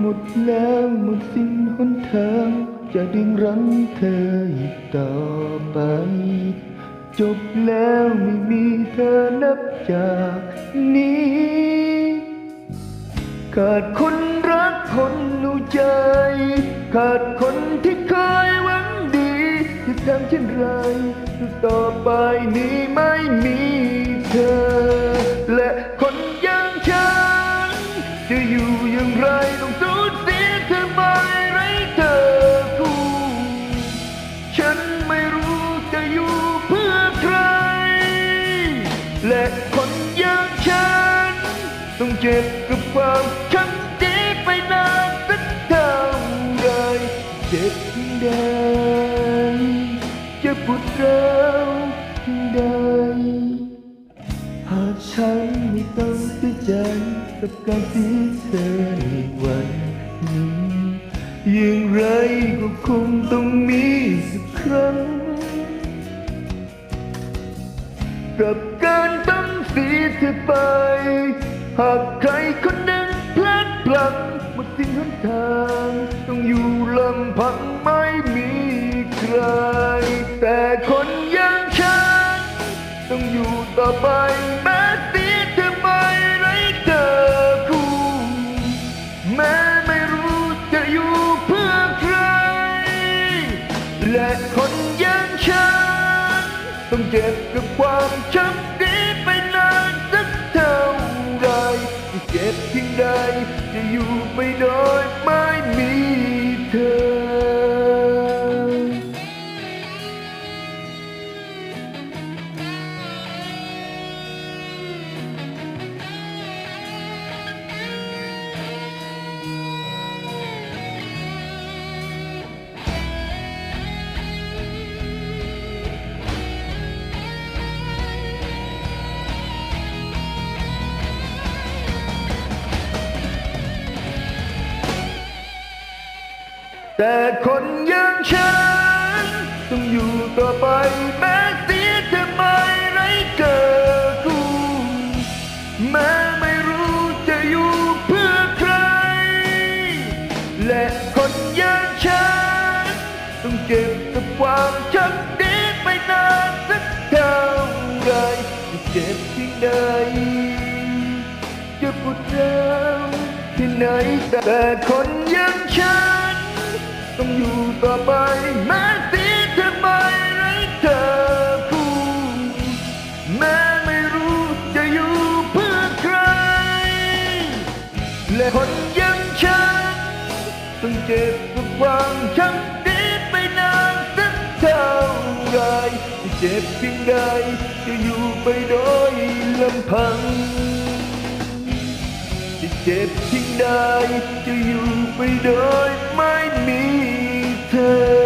หมดแล้วหมดสิ้นหนทาง จะดึงรั้งเธออีกต่อไป จบแล้วไม่มีเธอนับจากนี้ขาดคนรักคนรู้ใจ ขาดคนที่เคยหวังดีจะทำเช่นไร ต่อไปนี้ไม่มีเธอ และคนอย่างฉัน จะอยู่อย่างไรต้อง ต้องเจ็บกับความช้ำดีไปนานสักเท่าไรเจ็บที่ใดจะปวดร้าวที่ใดหากฉันไม่ต้องเสียใจกับการที่เธอในวันนี้อย่างไรก็คงต้องมีสักครั้งกับการต้องเสียเธอไป หากใครคนหนึ่งพลัดพลั้งหมดสิ้นหนทาง ต้องอยู่ลำพังไม่มีใคร แต่คนอย่างฉัน ต้องอยู่ต่อไปแม้เสียเธอไม่ไรเธอคู่แม้ไม่รู้จะอยู่เพื่อใคร และคนอย่างฉัน ต้องเจ็บกับความช้ำ เพียงใดจะอยู่ไปโดยไม่มีเธอ แต่คนอย่างฉัน ต้องอยู่ต่อไปแม้เสียเธอไม่ไรเกิดคู่แม้ไม่รู้จะอยู่เพื่อใคร และคนอย่างฉัน ต้องเจ็บกับความช้ำดีไปนานสักเท่าไรจะเจ็บที่ใดจะปวดร้าวที่ไหนแต่คนอย่างฉัน ต้องอยู่ต่อไปแม้เสียเธอไมไรเธอคู่แม้ไม่รู้จะอยู่เพื่อใคร และคนย่างฉันต้องเจ็บกับความช้ำดีไปนานสักเท่าไรจะเจ็บเพียงใดจะอยู่ไปโดยลำพังจะเจ็บเพียงใดจะอยู่ไปโดยไม่มี เธอ